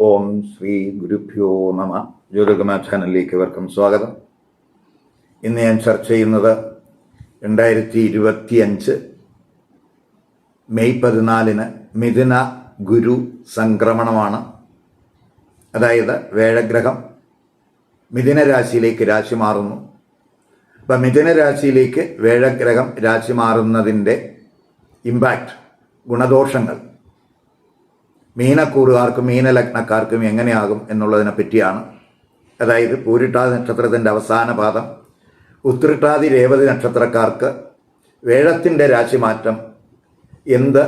ഓം ശ്രീ ഗുരുഭ്യോ നമ. ജ്യോതികമ ചാനലിലേക്ക് ഇവർക്കും സ്വാഗതം. ഇന്ന് ഞാൻ ചർച്ച ചെയ്യുന്നത് രണ്ടായിരത്തി ഇരുപത്തി അഞ്ച് മെയ് പതിനാലിന് മിഥുന ഗുരു സംക്രമണമാണ്. അതായത് വേഴഗ്രഹം മിഥുന രാശിയിലേക്ക് രാശി മാറുന്നു. അപ്പം മിഥുന രാശിയിലേക്ക് വേഴഗ്രഹം രാശി മാറുന്നതിന്റെ ഇമ്പാക്റ്റ് ഗുണദോഷങ്ങൾ മീനക്കൂറുകാർക്കും മീനലഗ്നക്കാർക്കും എങ്ങനെയാകും എന്നുള്ളതിനെ പറ്റിയാണ്. അതായത് പൂരിട്ടാതി നക്ഷത്രത്തിന്റെ അവസാന പാദം ഉത്രിട്ടാതി രേവതി നക്ഷത്രക്കാർക്ക് വേഴത്തിന്റെ രാശിമാറ്റം എന്ത്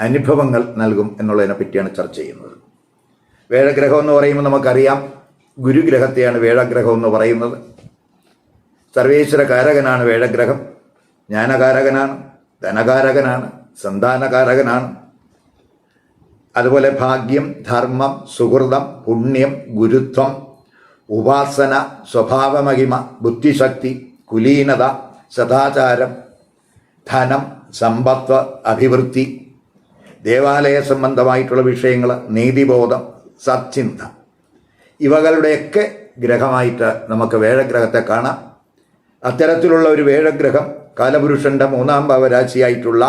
അനുഭവങ്ങൾ നൽകും എന്നുള്ളതിനെ പറ്റിയാണ് ചർച്ച ചെയ്യുന്നത്. വേഴഗ്രഹം എന്ന് പറയുമ്പോൾ നമുക്കറിയാം ഗുരുഗ്രഹത്തെയാണ് വേഴഗ്രഹം എന്ന് പറയുന്നത്. സർവേശ്വര കാരകനാണ് വേഴഗ്രഹം. ജ്ഞാനകാരകനാണ് ധനകാരകനാണ് സന്താനകാരകനാണ് അതുപോലെ ഭാഗ്യം ധർമ്മം സുഹൃതം പുണ്യം ഗുരുത്വം ഉപാസന സ്വഭാവമഹിമ ബുദ്ധിശക്തി കുലീനത സദാചാരം ധനം സമ്പത്ത് അഭിവൃദ്ധി ദേവാലയ സംബന്ധമായിട്ടുള്ള വിഷയങ്ങൾ നീതിബോധം സച്ചിന്ത. ഇവകളുടെയൊക്കെ ഗ്രഹമായിട്ട് നമുക്ക് വേഴഗ്രഹത്തെ കാണാം. അത്തരത്തിലുള്ള ഒരു വേഴഗ്രഹം കാലപുരുഷന്റെ മൂന്നാം ഭാവരാശിയായിട്ടുള്ള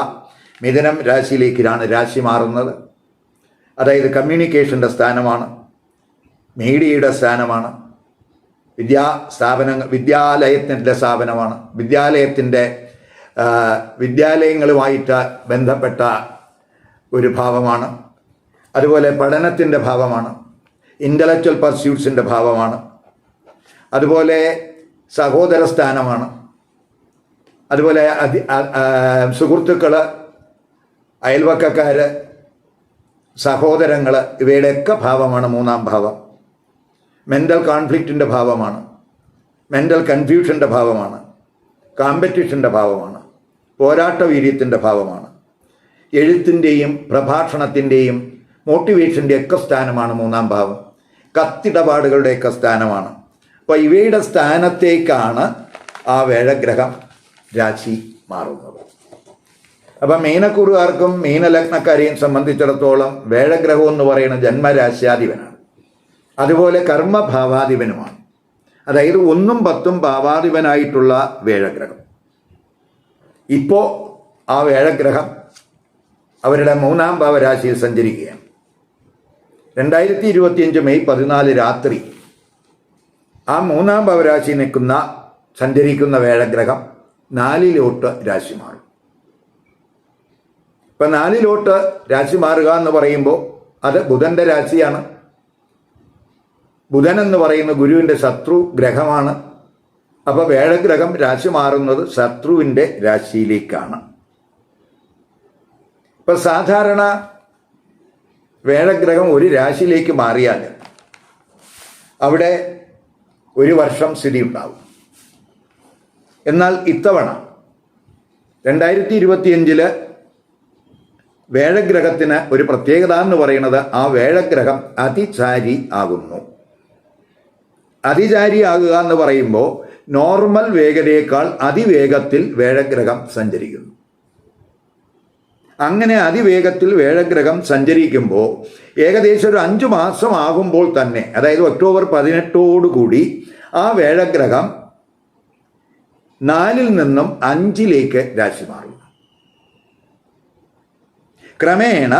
മിഥുനം രാശിയിലേക്കാണ് രാശി മാറുന്നത്. അതായത് കമ്മ്യൂണിക്കേഷന്റെ സ്ഥാനമാണ് മീഡിയയുടെ സ്ഥാനമാണ് വിദ്യാ സ്ഥാപനങ്ങൾ വിദ്യാലയത്തിന്റെ സ്ഥാപനമാണ്. വിദ്യാലയത്തിന്റെ വിദ്യാലയങ്ങളുമായിട്ട് ബന്ധപ്പെട്ട ഒരു ഭാവമാണ്. അതുപോലെ പഠനത്തിന്റെ ഭാവമാണ്. ഇന്റലക്ച്വൽ പർസ്യൂട്ട്സിന്റെ ഭാവമാണ്. അതുപോലെ സഹോദര സ്ഥാനമാണ്. അതുപോലെ അതി സുഹൃത്തുക്കൾ അയൽവക്കക്കാർ സഹോദരങ്ങൾ ഇവയുടെയൊക്കെ ഭാവമാണ് മൂന്നാം ഭാവം. മെന്റൽ കോൺഫ്ലിക്റ്റിന്റെ ഭാവമാണ്. മെന്റൽ കൺഫ്യൂഷന്റെ ഭാവമാണ്. കോമ്പറ്റീഷന്റെ ഭാവമാണ്. പോരാട്ട വീര്യത്തിന്റെ ഭാവമാണ്. എഴുത്തിന്റെയും പ്രഭാഷണത്തിന്റെയും മോട്ടിവേഷന്റെയൊക്കെ സ്ഥാനമാണ് മൂന്നാം ഭാവം. കത്തിടപാടുകളുടെയൊക്കെ സ്ഥാനമാണ്. അപ്പോൾ ഇവയുടെ സ്ഥാനത്തേക്കാണ് ആ വേഴഗ്രഹം രാശി മാറുന്നത്. അപ്പം മീനക്കുറുകാർക്കും മീനലഗ്നക്കാരെയും സംബന്ധിച്ചിടത്തോളം വേഴഗ്രഹം എന്ന് പറയുന്ന ജന്മരാശ്യാധിപനാണ്. അതുപോലെ കർമ്മഭാവാധിപനുമാണ്. അതായത് ഒന്നും പത്തും ഭാവാധിപനായിട്ടുള്ള വേഴഗ്രഹം. ഇപ്പോൾ ആ വേഴഗ്രഹം അവരുടെ മൂന്നാം ഭാവരാശിയിൽ സഞ്ചരിക്കുകയാണ്. രണ്ടായിരത്തി ഇരുപത്തിയഞ്ച് മെയ് പതിനാല് രാത്രി ആ മൂന്നാം ഭാവരാശി നിൽക്കുന്ന സഞ്ചരിക്കുന്ന വേഴഗ്രഹം നാലിലോട്ട് രാശി മാറും ഇപ്പം നാലിലോട്ട് രാശി മാറുക എന്ന് പറയുമ്പോൾ അത് ബുധന്റെ രാശിയാണ്. ബുധൻ എന്ന് പറയുന്ന ഗുരുവിന്റെ ശത്രു ഗ്രഹമാണ്. അപ്പോൾ വേഴഗ്രഹം രാശി മാറുന്നത് ശത്രുവിന്റെ രാശിയിലേക്കാണ്. ഇപ്പം സാധാരണ വേഴഗ്രഹം ഒരു രാശിയിലേക്ക് മാറിയാൽ അവിടെ ഒരു വർഷം സ്ഥിതി ഉണ്ടാവും. എന്നാൽ ഇത്തവണ രണ്ടായിരത്തി ഇരുപത്തിയഞ്ചിൽ വേഴഗ്രഹത്തിന് ഒരു പ്രത്യേകത എന്ന് പറയുന്നത് ആ വേഴഗ്രഹം അതിചാരി ആകുന്നു. അതിചാരി ആകുക എന്ന് പറയുമ്പോൾ നോർമൽ വേഗതയേക്കാൾ അതിവേഗത്തിൽ വേഴഗ്രഹം സഞ്ചരിക്കുന്നു. അങ്ങനെ അതിവേഗത്തിൽ വേഴഗ്രഹം സഞ്ചരിക്കുമ്പോൾ ഏകദേശം ഒരു അഞ്ചു മാസം ആകുമ്പോൾ തന്നെ അതായത് ഒക്ടോബർ പതിനെട്ടോടുകൂടി ആ വേഴഗ്രഹം നാലിൽ നിന്നും അഞ്ചിലേക്ക് രാശി മാറും ക്രമേണ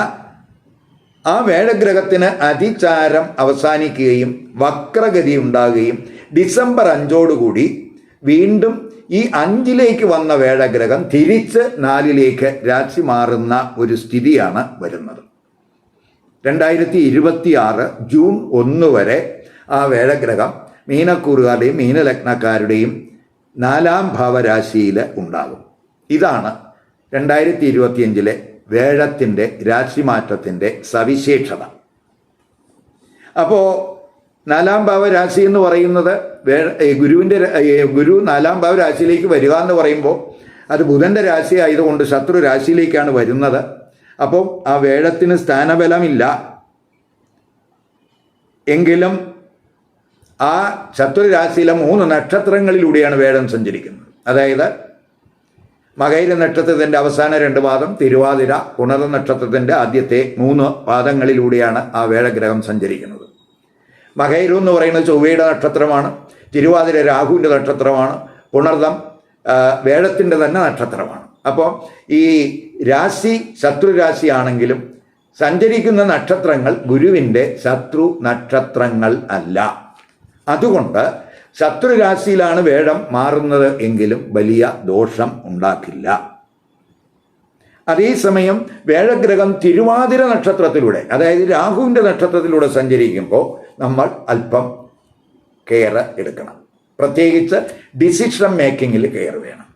ആ വേഴഗ്രഹത്തിന് അതിചാരം അവസാനിക്കുകയും വക്രഗതി ഉണ്ടാകുകയും ഡിസംബർ അഞ്ചോടുകൂടി വീണ്ടും ഈ അഞ്ചിലേക്ക് വന്ന വേഴഗ്രഹം തിരിച്ച് നാലിലേക്ക് രാശി മാറുന്ന ഒരു സ്ഥിതിയാണ് വരുന്നത്. രണ്ടായിരത്തി ഇരുപത്തി ആറ് ജൂൺ ഒന്ന് വരെ ആ വേഴഗ്രഹം മീനക്കൂറുകാരുടെയും മീനലഗ്നക്കാരുടെയും നാലാം ഭാവരാശിയിൽ ഉണ്ടാകും. ഇതാണ് രണ്ടായിരത്തി ഇരുപത്തിയഞ്ചിലെ വേഴത്തിന്റെ രാശിമാറ്റത്തിന്റെ സവിശേഷത. അപ്പോൾ നാലാം ഭാവരാശി എന്ന് പറയുന്നത് വേ ഗുരുവിന്റെ ഗുരു നാലാം ഭാവരാശിയിലേക്ക് വരിക എന്ന് പറയുമ്പോൾ അത് ബുധന്റെ രാശി ആയതുകൊണ്ട് ശത്രു രാശിയിലേക്കാണ് വരുന്നത്. അപ്പം ആ വേഴത്തിന് സ്ഥാനബലമില്ല. എങ്കിലും ആ ശത്രു രാശിയിലെ മൂന്ന് നക്ഷത്രങ്ങളിലൂടെയാണ് വേഴം സഞ്ചരിക്കുന്നത്. അതായത് മകൈര നക്ഷത്രത്തിന്റെ അവസാന രണ്ട് പാദം തിരുവാതിര പുണർ നക്ഷത്രത്തിന്റെ ആദ്യത്തെ മൂന്ന് പാദങ്ങളിലൂടെയാണ് ആ വേഴഗ്രഹം സഞ്ചരിക്കുന്നത്. മകൈരു എന്ന് പറയുന്നത് ചൊവ്വയുടെ നക്ഷത്രമാണ് തിരുവാതിര രാഹുവിന്റെ നക്ഷത്രമാണ് പുണർദം ആ, വേഴത്തിന്റെ തന്നെ നക്ഷത്രമാണ്. അപ്പോൾ ഈ രാശി ശത്രുരാശി ആണെങ്കിലും സഞ്ചരിക്കുന്ന നക്ഷത്രങ്ങൾ ഗുരുവിന്റെ ശത്രു നക്ഷത്രങ്ങൾ അല്ല. അതുകൊണ്ട് ശത്രുരാശിയിലാണ് വേഴം മാറുന്നത് എങ്കിലും വലിയ ദോഷം ഉണ്ടാക്കില്ല. അതേസമയം വേഴഗ്രഹം തിരുവാതിര നക്ഷത്രത്തിലൂടെ അതായത് രാഹുവിന്റെ നക്ഷത്രത്തിലൂടെ സഞ്ചരിക്കുമ്പോൾ നമ്മൾ അല്പം കെയർ എടുക്കണം. പ്രത്യേകിച്ച് ഡിസിഷൻ മേക്കിങ്ങിൽ കെയർ വേണം.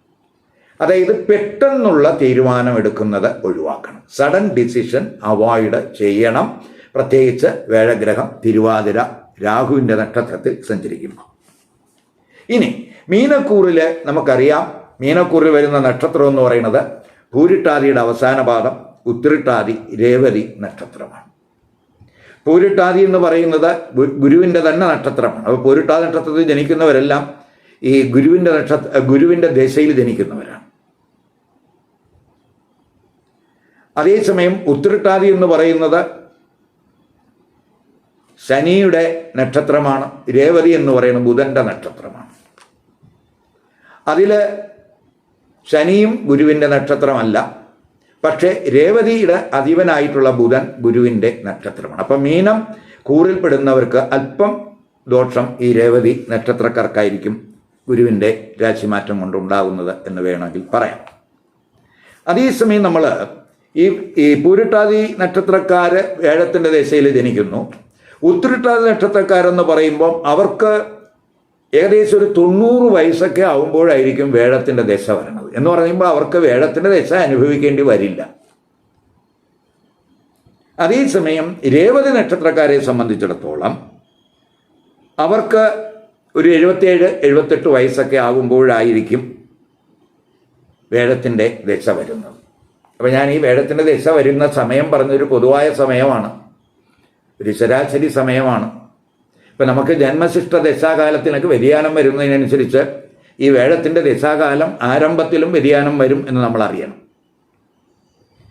അതായത് പെട്ടെന്നുള്ള തീരുമാനം എടുക്കുന്നത് ഒഴിവാക്കണം. സഡൻ ഡിസിഷൻ അവോയ്ഡ് ചെയ്യണം. പ്രത്യേകിച്ച് വേഴഗ്രഹം തിരുവാതിര രാഹുവിന്റെ നക്ഷത്രത്തിൽ സഞ്ചരിക്കുമ്പോൾ. ഇനി മീനക്കൂറിൽ നമുക്കറിയാം മീനക്കൂറിൽ വരുന്ന നക്ഷത്രം എന്ന് പറയുന്നത് പൂരിട്ടാതിയുടെ അവസാന പാദം ഉത്തിരിട്ടാതി രേവതി നക്ഷത്രമാണ്. പൂരിട്ടാതി എന്ന് പറയുന്നത് ഗുരുവിന്റെ തന്നെ നക്ഷത്രമാണ്. അപ്പോൾ പൂരിട്ടാതി നക്ഷത്രത്തിൽ ജനിക്കുന്നവരെല്ലാം ഈ ഗുരുവിന്റെ നക്ഷത്ര ഗുരുവിന്റെ ദശയിൽ ജനിക്കുന്നവരാണ്. അതേസമയം ഉത്തിരിട്ടാതി എന്ന് പറയുന്നത് ശനിയുടെ നക്ഷത്രമാണ് രേവതി എന്ന് പറയുന്നത് ബുധന്റെ നക്ഷത്രമാണ്. അതിൽ ശനിയും ഗുരുവിന്റെ നക്ഷത്രമല്ല. പക്ഷേ രേവതിയുടെ അധീവനായിട്ടുള്ള ബുധൻ ഗുരുവിന്റെ നക്ഷത്രമാണ്. അപ്പം മീനം കൂറിൽപ്പെടുന്നവർക്ക് അല്പം ദോഷം ഈ രേവതി നക്ഷത്രക്കാർക്കായിരിക്കും ഗുരുവിന്റെ രാശിമാറ്റം കൊണ്ടുണ്ടാകുന്നത് എന്ന് വേണമെങ്കിൽ പറയാം. അതേസമയം നമ്മൾ ഈ ഈ പൂരിട്ടാതി നക്ഷത്രക്കാർ വേഴത്തിന്റെ ദിശയിൽ ജനിക്കുന്നു. ഉത്തിരിട്ടാതി നക്ഷത്രക്കാരെന്ന് പറയുമ്പോൾ അവർക്ക് ഏകദേശം ഒരു തൊണ്ണൂറ് വയസ്സൊക്കെ ആകുമ്പോഴായിരിക്കും വേഴത്തിന്റെ ദശ വരണത്. എന്ന് പറയുമ്പോൾ അവർക്ക് വേഴത്തിന്റെ ദശ അനുഭവിക്കേണ്ടി വരില്ല. അതേസമയം രേവതി നക്ഷത്രക്കാരെ സംബന്ധിച്ചിടത്തോളം അവർക്ക് ഒരു എഴുപത്തേഴ് എഴുപത്തെട്ട് വയസ്സൊക്കെ ആകുമ്പോഴായിരിക്കും വേഴത്തിന്റെ ദശ വരുന്നത്. അപ്പം ഞാൻ ഈ വേഴത്തിന്റെ ദശ വരുന്ന സമയം പറഞ്ഞൊരു പൊതുവായ സമയമാണ്. ഒരു ശരാശരി സമയമാണ്. ഇപ്പം നമുക്ക് ജന്മശിഷ്ട ദശാകാലത്തിനൊക്കെ വ്യതിയാനം വരുന്നതിനനുസരിച്ച് ഈ വേഴത്തിന്റെ ദശാകാലം ആരംഭത്തിലും വ്യതിയാനം വരും എന്ന് നമ്മൾ അറിയണം.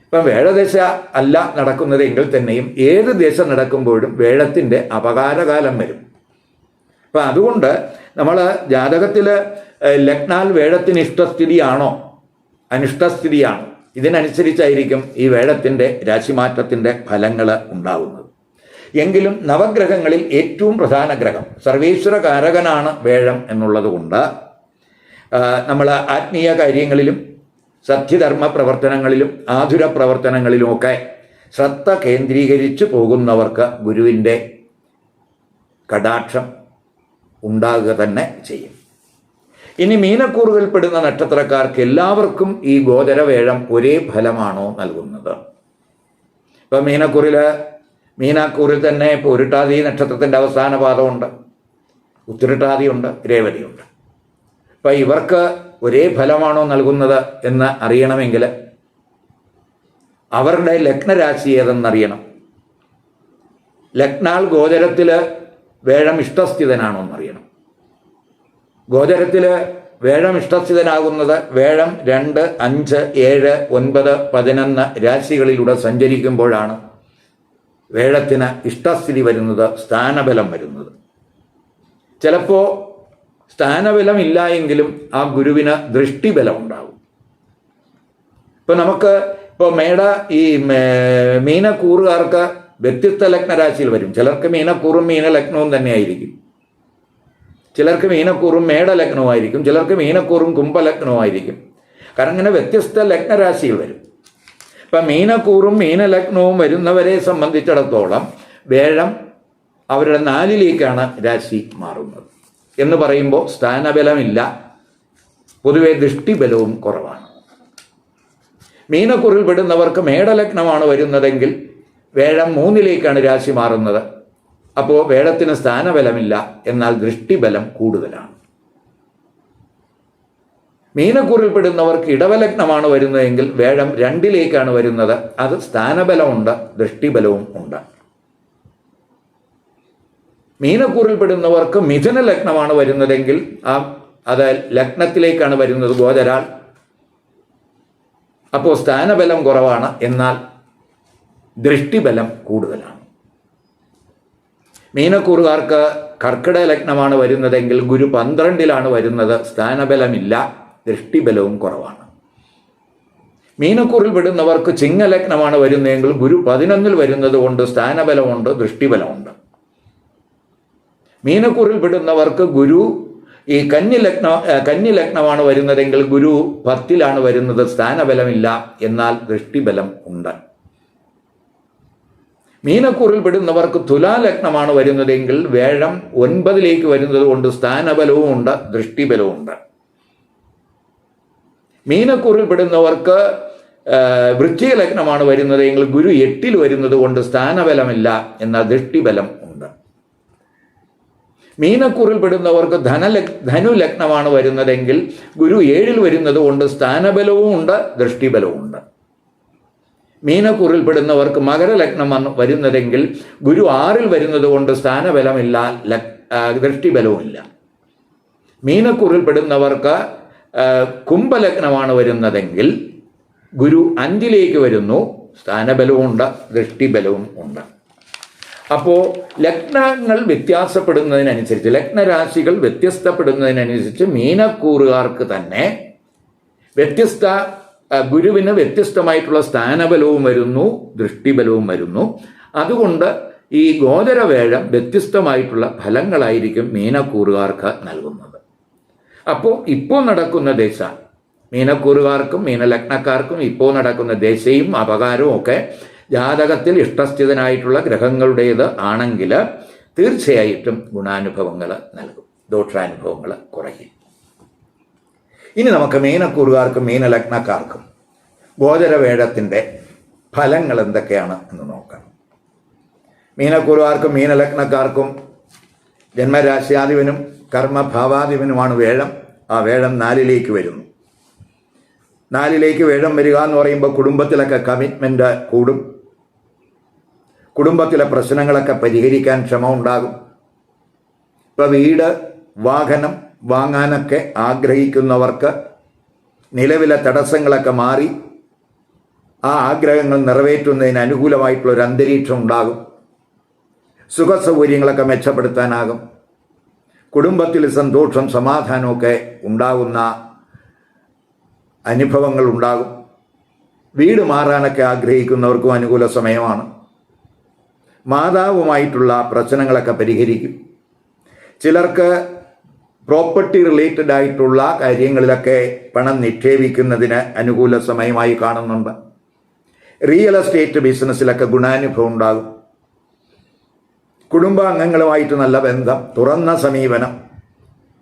ഇപ്പം വേഴദശ അല്ല നടക്കുന്നതെങ്കിൽ തന്നെയും ഏത് ദശ നടക്കുമ്പോഴും വേഴത്തിന്റെ അപകാരകാലം വരും. അപ്പം അതുകൊണ്ട് നമ്മൾ ജാതകത്തിൽ ലഗ്നാൽ വേഴത്തിന് ഇഷ്ടസ്ഥിതിയാണോ അനിഷ്ടസ്ഥിതിയാണോ ഇതിനനുസരിച്ചായിരിക്കും ഈ വേഴത്തിന്റെ രാശിമാറ്റത്തിന്റെ ഫലങ്ങൾ ഉണ്ടാകുന്നത് എങ്കിലും നവഗ്രഹങ്ങളിൽ ഏറ്റവും പ്രധാന ഗ്രഹം സർവേശ്വരകാരകനാണ് വേഴം എന്നുള്ളത് കൊണ്ട് നമ്മൾ ആത്മീയ കാര്യങ്ങളിലും സത്യധർമ്മ പ്രവർത്തനങ്ങളിലും ആധുര പ്രവർത്തനങ്ങളിലുമൊക്കെ ശ്രദ്ധ കേന്ദ്രീകരിച്ചു പോകുന്നവർക്ക് ഗുരുവിന്റെ കടാക്ഷം ഉണ്ടാകുക തന്നെ ചെയ്യും. ഇനി മീനക്കൂറുകൾപ്പെടുന്ന നക്ഷത്രക്കാർക്ക് എല്ലാവർക്കും ഈ ഗോചരവേഴം ഒരേ ഫലമാണോ നൽകുന്നത്? ഇപ്പം മീനക്കൂറിൽ മീനാക്കൂറിൽ തന്നെ ഇപ്പോൾ ഉരുട്ടാതി നക്ഷത്രത്തിന്റെ അവസാന പാദമുണ്ട്. ഉത്തിരട്ടാതിയുണ്ട് രേവതിയുണ്ട്. അപ്പം ഇവർക്ക് ഒരേ ഫലമാണോ നൽകുന്നത് എന്ന് അറിയണമെങ്കിൽ അവരുടെ ലഗ്നരാശി ഏതെന്നറിയണം. ലഗ്നാൽ ഗോചരത്തിൽ വേഴം ഇഷ്ടസ്ഥിതനാണോ എന്നറിയണം ഗോചരത്തിൽ വേഴം ഇഷ്ടസ്ഥിതനാകുന്നത് വേഴം രണ്ട് അഞ്ച് ഏഴ് ഒൻപത് പതിനൊന്ന് രാശികളിലൂടെ സഞ്ചരിക്കുമ്പോഴാണ്. വേഴത്തിന് ഇഷ്ടസ്ഥിതി വരുന്നത് സ്ഥാനബലം വരുന്നത്. ചിലപ്പോൾ സ്ഥാനബലം ഇല്ല എങ്കിലും ആ ഗുരുവിന് ദൃഷ്ടിബലം ഉണ്ടാകും ഇപ്പം നമുക്ക് ഇപ്പോൾ മേട ഈ മീനക്കൂറുകാർക്ക് വ്യത്യസ്ത ലഗ്നരാശിയിൽ വരും. ചിലർക്ക് മീനക്കൂറും മീനലഗ്നവും തന്നെയായിരിക്കും. ചിലർക്ക് മീനക്കൂറും മേടലഗ്നവുമായിരിക്കും. ചിലർക്ക് മീനക്കൂറും കുംഭലഗ്നവുമായിരിക്കും. കാരണം ഇങ്ങനെ വ്യത്യസ്ത ലഗ്നരാശിയിൽ വരും. ഇപ്പം മീനക്കൂറും മീനലഗ്നവും വരുന്നവരെ സംബന്ധിച്ചിടത്തോളം വേഴം അവരുടെ നാലിലേക്കാണ് രാശി മാറുന്നത്. എന്ന് പറയുമ്പോൾ സ്ഥാനബലമില്ല. പൊതുവെ ദൃഷ്ടിബലവും കുറവാണ്. മീനക്കുറിൽ പെടുന്നവർക്ക് മേടലഗ്നമാണ് വരുന്നതെങ്കിൽ വേഴം മൂന്നിലേക്കാണ് രാശി മാറുന്നത്. അപ്പോൾ വേഴത്തിന് സ്ഥാനബലമില്ല. എന്നാൽ ദൃഷ്ടിബലം കൂടുതലാണ്. മീനക്കൂറിൽ പെടുന്നവർക്ക് ഇടവലഗ്നമാണ് വരുന്നതെങ്കിൽ വേഴം രണ്ടിലേക്കാണ് വരുന്നത്. അത് സ്ഥാനബലമുണ്ട് ദൃഷ്ടിബലവും ഉണ്ട്. മീനക്കൂറിൽ പെടുന്നവർക്ക് മിഥുന ലഗ്നമാണ് വരുന്നതെങ്കിൽ ആ അത് ലഗ്നത്തിലേക്കാണ് വരുന്നത് ഗോചരാൽ. അപ്പോൾ സ്ഥാനബലം കുറവാണ് എന്നാൽ ദൃഷ്ടിബലം കൂടുതലാണ്. മീനക്കൂറുകാർക്ക് കർക്കിടക ലഗ്നമാണ് വരുന്നതെങ്കിൽ ഗുരു പന്ത്രണ്ടിലാണ് വരുന്നത് സ്ഥാനബലമില്ല. ദൃഷ്ടിബലവും കുറവാണ്. മീനക്കൂറിൽ വിടുന്നവർക്ക് ചിങ്ങലഗ്നമാണ് വരുന്നതെങ്കിൽ ഗുരു പതിനൊന്നിൽ വരുന്നത് കൊണ്ട് സ്ഥാനബലമുണ്ട് ദൃഷ്ടിബലമുണ്ട്. മീനക്കൂറിൽ വിടുന്നവർക്ക് ഗുരു ഈ കന്നി ലഗ്ന കന്നി ലഗ്നമാണ് വരുന്നതെങ്കിൽ ഗുരു പത്തിലാണ് വരുന്നത് സ്ഥാനബലമില്ല എന്നാൽ ദൃഷ്ടിബലം ഉണ്ട്. മീനക്കൂറിൽ പെടുന്നവർക്ക് തുലാലഗ്നമാണ് വരുന്നതെങ്കിൽ വേഴം ഒൻപതിലേക്ക് വരുന്നത് കൊണ്ട് സ്ഥാനബലവും ഉണ്ട് ദൃഷ്ടിബലവും ഉണ്ട്. മീനക്കൂറിൽ പെടുന്നവർക്ക് വൃശ്ചിക ലഗ്നമാണ് വരുന്നതെങ്കിൽ ഗുരു എട്ടിൽ വരുന്നത് കൊണ്ട് സ്ഥാനബലമില്ല എന്ന ദൃഷ്ടിബലം ഉണ്ട്. മീനക്കൂറിൽ പെടുന്നവർക്ക് ധനലഗ് ധനു ലഗ്നമാണ് വരുന്നതെങ്കിൽ ഗുരു ഏഴിൽ വരുന്നത് കൊണ്ട് സ്ഥാനബലവും ഉണ്ട് ദൃഷ്ടിബലവും ഉണ്ട്. മീനക്കൂറിൽ പെടുന്നവർക്ക് മകരലഗ്നം വരുന്നതെങ്കിൽ ഗുരു ആറിൽ വരുന്നത് കൊണ്ട് സ്ഥാനബലമില്ല ദൃഷ്ടിബലവുമില്ല. മീനക്കൂറിൽ പെടുന്നവർക്ക് കുംഭലഗ്നമാണ് വരുന്നതെങ്കിൽ ഗുരു അഞ്ചിലേക്ക് വരുന്നു. സ്ഥാനബലവും ഉണ്ട് ദൃഷ്ടിബലവും ഉണ്ട്. അപ്പോൾ ലഗ്നങ്ങൾ വ്യത്യാസപ്പെടുന്നതിനനുസരിച്ച് ലഗ്നരാശികൾ വ്യത്യസ്തപ്പെടുന്നതിനനുസരിച്ച് മീനക്കൂറുകാർക്ക് തന്നെ വ്യത്യസ്ത ഗുരുവിന് വ്യത്യസ്തമായിട്ടുള്ള സ്ഥാനബലവും വരുന്നു ദൃഷ്ടിബലവും വരുന്നു. അതുകൊണ്ട് ഈ ഗോചരവേഴം വ്യത്യസ്തമായിട്ടുള്ള ഫലങ്ങളായിരിക്കും മീനക്കൂറുകാർക്ക് നൽകുന്നത്. അപ്പോൾ ഇപ്പോൾ നടക്കുന്ന ദശ മീനക്കൂറുകാർക്കും മീനലഗ്നക്കാർക്കും ഇപ്പോൾ നടക്കുന്ന ദശയും അപകാരവും ഒക്കെ ജാതകത്തിൽ ഇഷ്ടസ്ഥിതനായിട്ടുള്ള ഗ്രഹങ്ങളുടേത് ആണെങ്കിൽ തീർച്ചയായിട്ടും ഗുണാനുഭവങ്ങൾ നൽകും ദോഷാനുഭവങ്ങൾ കുറയും. ഇനി നമുക്ക് മീനക്കൂറുകാർക്കും മീനലഗ്നക്കാർക്കും ഗോചരവേഴത്തിന്റെ ഫലങ്ങൾ എന്തൊക്കെയാണ് എന്ന് നോക്കാം. മീനക്കൂറുകാർക്കും മീനലഗ്നക്കാർക്കും ജന്മരാശ്യാധിപനും കർമ്മഭാവാധിപനുമാണ് വേഴം. ആ വേഴം നാലിലേക്ക് വരുന്നു. നാലിലേക്ക് വേഴം വരിക എന്ന് പറയുമ്പോൾ കുടുംബത്തിലൊക്കെ കമ്മിറ്റ്മെന്റ് കൂടും. കുടുംബത്തിലെ പ്രശ്നങ്ങളൊക്കെ പരിഹരിക്കാൻ ക്ഷമ ഉണ്ടാകും. ഇപ്പോൾ വീട് വാഹനം വാങ്ങാനൊക്കെ ആഗ്രഹിക്കുന്നവർക്ക് നിലവിലെ തടസ്സങ്ങളൊക്കെ മാറി ആ ആഗ്രഹങ്ങൾ നിറവേറ്റുന്നതിന് അനുകൂലമായിട്ടുള്ള ഒരു അന്തരീക്ഷം ഉണ്ടാകും. സുഖസൗകര്യങ്ങളൊക്കെ മെച്ചപ്പെടുത്താനാകും. കുടുംബത്തിൽ സന്തോഷം സമാധാനമൊക്കെ ഉണ്ടാകുന്ന അനുഭവങ്ങൾ ഉണ്ടാകും. വീട് മാറാനൊക്കെ ആഗ്രഹിക്കുന്നവർക്കും അനുകൂല സമയമാണ്. മാതാവുമായിട്ടുള്ള പ്രശ്നങ്ങളൊക്കെ പരിഹരിക്കും. ചിലർക്ക് പ്രോപ്പർട്ടി റിലേറ്റഡ് ആയിട്ടുള്ള കാര്യങ്ങളിലൊക്കെ പണം നിക്ഷേപിക്കുന്നതിന് അനുകൂല സമയമായി കാണുന്നുണ്ട്. റിയൽ എസ്റ്റേറ്റ് ബിസിനസ്സിലൊക്കെ ഗുണാനുഭവം ഉണ്ടാകും. കുടുംബാംഗങ്ങളുമായിട്ട് നല്ല ബന്ധം തുറന്ന സമീപനം.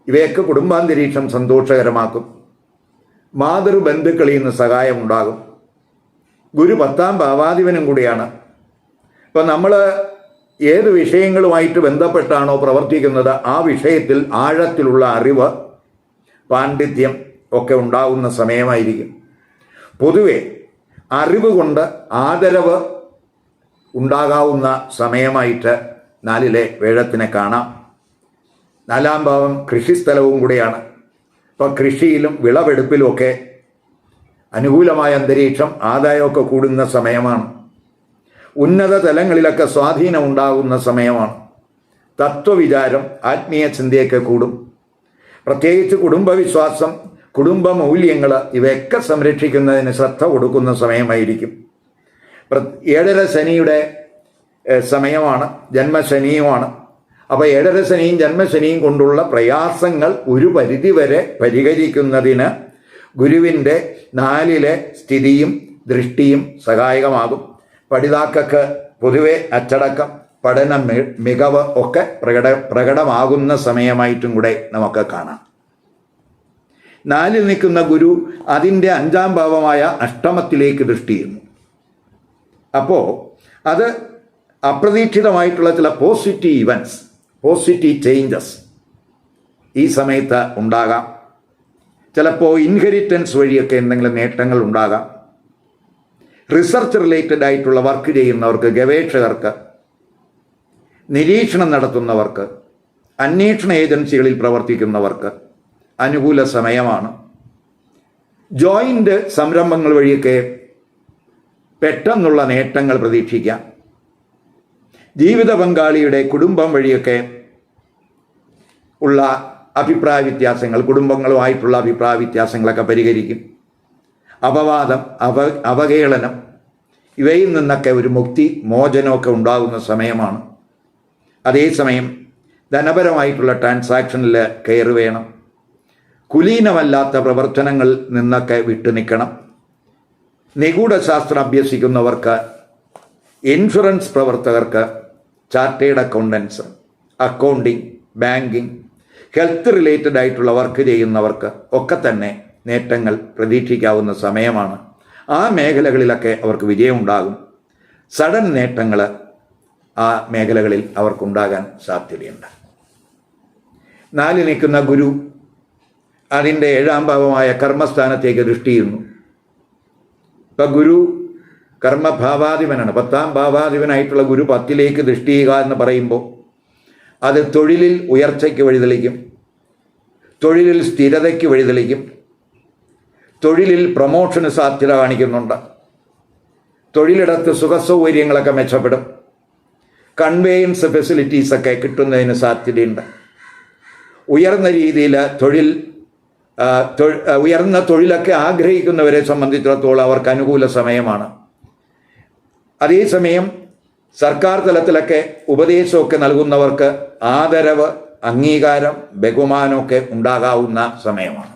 ഇവയൊക്കെ കുടുംബാന്തരീക്ഷം സന്തോഷകരമാക്കും. മാതൃബന്ധുക്കളിൽ നിന്ന് സഹായമുണ്ടാകും. ഗുരു പത്താം ഭാവാധിപനും കൂടിയാണ്. ഇപ്പം നമ്മൾ ഏത് വിഷയങ്ങളുമായിട്ട് ബന്ധപ്പെട്ടാണോ പ്രവർത്തിക്കുന്നത് ആ വിഷയത്തിൽ ആഴത്തിലുള്ള അറിവ് പാണ്ഡിത്യം ഒക്കെ ഉണ്ടാകുന്ന സമയമായിരിക്കും. പൊതുവെ അറിവ് കൊണ്ട് ആദരവ് ഉണ്ടാകാവുന്ന സമയമായിട്ട് നാലിലെ വേഴത്തിനെ കാണാം. നാലാം ഭാവം കൃഷിസ്ഥലവും കൂടിയാണ്. ഇപ്പം കൃഷിയിലും വിളവെടുപ്പിലുമൊക്കെ അനുകൂലമായ അന്തരീക്ഷം ആദായമൊക്കെ കൂടുന്ന സമയമാണ്. ഉന്നത തലങ്ങളിലൊക്കെ സ്വാധീനം ഉണ്ടാകുന്ന സമയമാണ്. തത്വവിചാരം ആത്മീയ ചിന്തയൊക്കെ കൂടും. പ്രത്യേകിച്ച് കുടുംബവിശ്വാസം കുടുംബ മൂല്യങ്ങൾ ഇവയൊക്കെ സംരക്ഷിക്കുന്നതിന് ശ്രദ്ധ കൊടുക്കുന്ന സമയമായിരിക്കും. ഏഴര ശനിയുടെ സമയമാണ് ജന്മശനിയുമാണ്. അപ്പോൾ ഏഴര ശനിയും ജന്മശനിയും കൊണ്ടുള്ള പ്രയാസങ്ങൾ ഒരു പരിധിവരെ പരിഹരിക്കുന്നതിന് ഗുരുവിന്റെ നാലിലെ സ്ഥിതിയും ദൃഷ്ടിയും സഹായകമാകും. പഠിതാക്കൾക്ക് പൊതുവെ അച്ചടക്കം പഠന മികവ് ഒക്കെ പ്രകട പ്രകടമാകുന്ന സമയമായിട്ടും കൂടെ നമുക്ക് കാണാം. നാലിൽ നിൽക്കുന്ന ഗുരു അതിന്റെ അഞ്ചാം ഭാവമായ അഷ്ടമത്തിലേക്ക് ദൃഷ്ടിയുന്നു അപ്പോൾ അത് അപ്രതീക്ഷിതമായിട്ടുള്ള ചില പോസിറ്റീവ് ഇവന്റ്സ് പോസിറ്റീവ് ചേഞ്ചസ് ഈ സമയത്ത് ഉണ്ടാകാം. ചിലപ്പോൾ ഇൻഹെറിറ്റൻസ് വഴിയൊക്കെ എന്തെങ്കിലും നേട്ടങ്ങൾ ഉണ്ടാകാം. റിസർച്ച് റിലേറ്റഡ് ആയിട്ടുള്ള വർക്ക് ചെയ്യുന്നവർക്ക് ഗവേഷകർക്ക് നിരീക്ഷണം നടത്തുന്നവർക്ക് അന്വേഷണ ഏജൻസികളിൽ പ്രവർത്തിക്കുന്നവർക്ക് അനുകൂല സമയമാണ്. ജോയിന്റ് സംരംഭങ്ങൾ വഴിയൊക്കെ പെട്ടെന്നുള്ള നേട്ടങ്ങൾ പ്രതീക്ഷിക്കാം. ജീവിത പങ്കാളിയുടെ കുടുംബം വഴിയൊക്കെ ഉള്ള അഭിപ്രായ വ്യത്യാസങ്ങൾ കുടുംബങ്ങളുമായിട്ടുള്ള അഭിപ്രായ വ്യത്യാസങ്ങളൊക്കെ പരിഹരിക്കും. അപവാദം അവ അവഹേളനം ഇവയിൽ നിന്നൊക്കെ ഒരു മുക്തി മോചനമൊക്കെ ഉണ്ടാകുന്ന സമയമാണ്. അതേസമയം ധനപരമായിട്ടുള്ള ട്രാൻസാക്ഷനിൽ കയറി വേണം. കുലീനമല്ലാത്ത പ്രവർത്തനങ്ങളിൽ നിന്നൊക്കെ വിട്ടുനിൽക്കണം നിഗൂഢശാസ്ത്രം അഭ്യസിക്കുന്നവർക്ക് ഇൻഷുറൻസ് പ്രവർത്തകർക്ക് chartered accountants accounting banking health related ആയിട്ടുള്ള വർക്ക് ചെയ്യുന്നവർക്ക് ഒക്കെ തന്നെ നേട്ടങ്ങൾ പ്രതീക്ഷിക്കാവുന്ന സമയമാണ്. ആ മേഖലകളിലൊക്കെ അവർക്ക് വിജയമുണ്ടാകും. സഡൻ നേട്ടങ്ങൾ ആ മേഖലകളിൽ അവർക്കുണ്ടാകാൻ സാധ്യതയുണ്ട്. നാല് നിൽക്കുന്ന ഗുരു അതിന്റെ ഏഴാം ഭാവമായ കർമ്മസ്ഥാനത്തേക്ക് ദൃഷ്ടി ചെയ്യുന്നു ഇപ്പം ഗുരു കർമ്മഭാവാധിപനാണ്. പത്താം ഭാവാധിപനായിട്ടുള്ള ഗുരു പത്തിലേക്ക് ദൃഷ്ടിയുക എന്ന് പറയുമ്പോൾ അത് തൊഴിലിൽ ഉയർച്ചയ്ക്ക് വഴിതെളിക്കും തൊഴിലിൽ സ്ഥിരതയ്ക്ക് വഴിതെളിക്കും തൊഴിലിൽ പ്രൊമോഷന് സാധ്യത കാണിക്കുന്നുണ്ട്. തൊഴിലിടത്ത് സുഖസൗകര്യങ്ങളൊക്കെ മെച്ചപ്പെടും. കൺവേയൻസ് ഫെസിലിറ്റീസൊക്കെ കിട്ടുന്നതിന് സാധ്യതയുണ്ട്. ഉയർന്ന രീതിയിൽ തൊഴിൽ ഉയർന്ന തൊഴിലൊക്കെ ആഗ്രഹിക്കുന്നവരെ സംബന്ധിച്ചിടത്തോളം അവർക്ക് അനുകൂല സമയമാണ്. അതേസമയം സർക്കാർ തലത്തിലൊക്കെ ഉപദേശമൊക്കെ നൽകുന്നവർക്ക് ആദരവ് അംഗീകാരം ബഹുമാനമൊക്കെ ഉണ്ടാകാവുന്ന സമയമാണ്.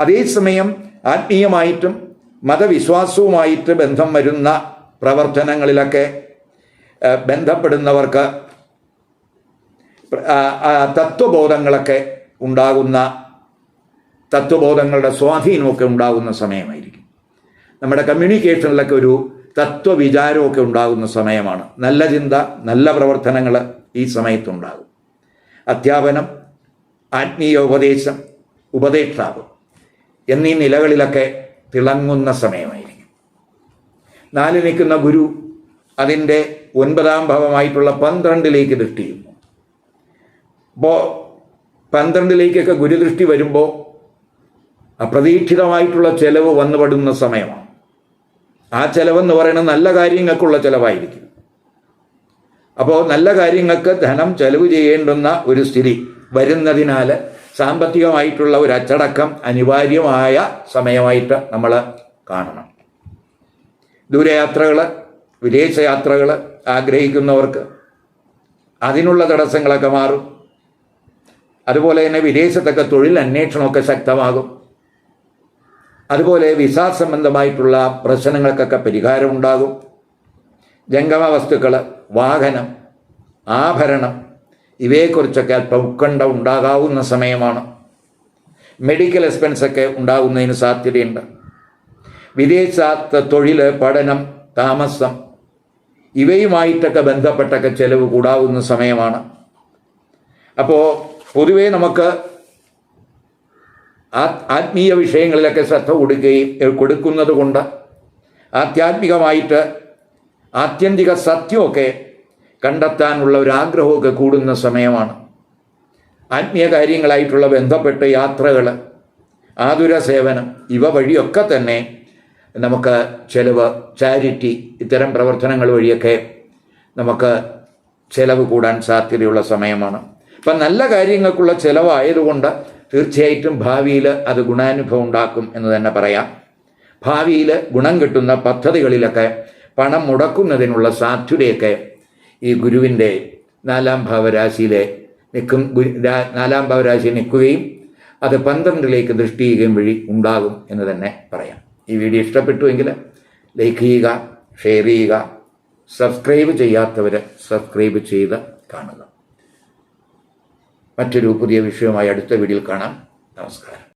അതേസമയം ആത്മീയമായിട്ടും മതവിശ്വാസവുമായിട്ട് ബന്ധം വരുന്ന പ്രവർത്തനങ്ങളിലൊക്കെ ബന്ധപ്പെടുന്നവർക്ക് തത്വബോധങ്ങളൊക്കെ ഉണ്ടാകുന്ന തത്വബോധങ്ങളുടെ സ്വാധീനമൊക്കെ ഉണ്ടാകുന്ന സമയമായിരിക്കും. നമ്മുടെ കമ്മ്യൂണിക്കേഷനിലൊക്കെ ഒരു തത്വവിചാരമൊക്കെ ഉണ്ടാകുന്ന സമയമാണ്. നല്ല ചിന്ത നല്ല പ്രവർത്തനങ്ങൾ ഈ സമയത്തുണ്ടാകും. അധ്യാപനം ആത്മീയ ഉപദേശം ഉപദേഷ്ടാവ് എന്നീ നിലകളിലൊക്കെ തിളങ്ങുന്ന സമയമായിരിക്കും. നാല് നിൽക്കുന്ന ഗുരു അതിന്റെ ഒൻപതാം ഭാവമായിട്ടുള്ള പന്ത്രണ്ടിലേക്ക് ദൃഷ്ടി ചെയ്യുന്നു അപ്പോൾ പന്ത്രണ്ടിലേക്കൊക്കെ ഗുരുദൃഷ്ടി വരുമ്പോൾ അപ്രതീക്ഷിതമായിട്ടുള്ള ചെലവ് വന്നുപെടുന്ന സമയമാണ്. ആ ചെലവെന്ന് പറയുന്നത് നല്ല കാര്യങ്ങൾക്കുള്ള ചെലവായിരിക്കും. അപ്പോൾ നല്ല കാര്യങ്ങൾക്ക് ധനം ചെലവ് ചെയ്യേണ്ടുന്ന ഒരു സ്ഥിതി വരുന്നതിനാൽ സാമ്പത്തികമായിട്ടുള്ള ഒരു അച്ചടക്കം അനിവാര്യമായ സമയമായിട്ട് നമ്മൾ കാണണം. ദൂരയാത്രകൾ വിദേശയാത്രകൾ ആഗ്രഹിക്കുന്നവർക്ക് അതിനുള്ള തടസ്സങ്ങളൊക്കെ മാറും. അതുപോലെ തന്നെ വിദേശത്തൊക്കെ തൊഴിൽ അന്വേഷണമൊക്കെ ശക്തമാകും. അതുപോലെ വിസ സംബന്ധമായിട്ടുള്ള പ്രശ്നങ്ങൾക്കൊക്കെ പരിഹാരമുണ്ടാകും. ജംഗമ വസ്തുക്കൾ വാഹനം ആഭരണം ഇവയെക്കുറിച്ചൊക്കെ അല്പം ഉത്കണ്ഠ ഉണ്ടാകാവുന്ന സമയമാണ്. മെഡിക്കൽ എക്സ്പെൻസൊക്കെ ഉണ്ടാകുന്നതിന് സാധ്യതയുണ്ട്. വിദേശ തൊഴിൽ പഠനം താമസം ഇവയുമായിട്ടൊക്കെ ബന്ധപ്പെട്ടൊക്കെ ചെലവ് കൂടാവുന്ന സമയമാണ്. അപ്പോൾ പൊതുവേ നമുക്ക് ആത്മീയ വിഷയങ്ങളിലൊക്കെ ശ്രദ്ധ കൊടുക്കുകയും കൊടുക്കുന്നത് കൊണ്ട് ആധ്യാത്മികമായിട്ട് ആത്യന്തിക സത്യമൊക്കെ കണ്ടെത്താനുള്ള ഒരു ആഗ്രഹമൊക്കെ കൂടുന്ന സമയമാണ്. ആത്മീയ കാര്യങ്ങളായിട്ടുള്ള ബന്ധപ്പെട്ട യാത്രകൾ ആതുര സേവനം ഇവ വഴിയൊക്കെ തന്നെ നമുക്ക് ചെലവ് ചാരിറ്റി ഇത്തരം പ്രവർത്തനങ്ങൾ വഴിയൊക്കെ നമുക്ക് ചെലവ് കൂടാൻ സാധ്യതയുള്ള സമയമാണ്. അപ്പം നല്ല കാര്യങ്ങൾക്കുള്ള ചിലവായതുകൊണ്ട് തീർച്ചയായിട്ടും ഭാവിയിൽ അത് ഗുണാനുഭവം ഉണ്ടാക്കും എന്ന് തന്നെ പറയാം. ഭാവിയിൽ ഗുണം കിട്ടുന്ന പദ്ധതികളിലൊക്കെ പണം മുടക്കുന്നതിനുള്ള സാധ്യതയൊക്കെ ഈ ഗുരുവിന്റെ നാലാം ഭാവരാശിയിലെ നിൽക്കും നാലാം ഭാവരാശിയിൽ നിൽക്കുകയും അത് പന്ത്രണ്ടിലേക്ക് ദൃഷ്ടി ചെയ്യുകയും വഴി ഉണ്ടാകും എന്ന് തന്നെ പറയാം. ഈ വീഡിയോ ഇഷ്ടപ്പെട്ടുവെങ്കിൽ ലൈക്ക് ചെയ്യുക ഷെയർ ചെയ്യുക സബ്സ്ക്രൈബ് ചെയ്യാത്തവരെ സബ്സ്ക്രൈബ് ചെയ്ത് കാണുക. മറ്റൊരു പുതിയ വിഷയവുമായി അടുത്ത വീഡിയോയിൽ കാണാം. നമസ്കാരം.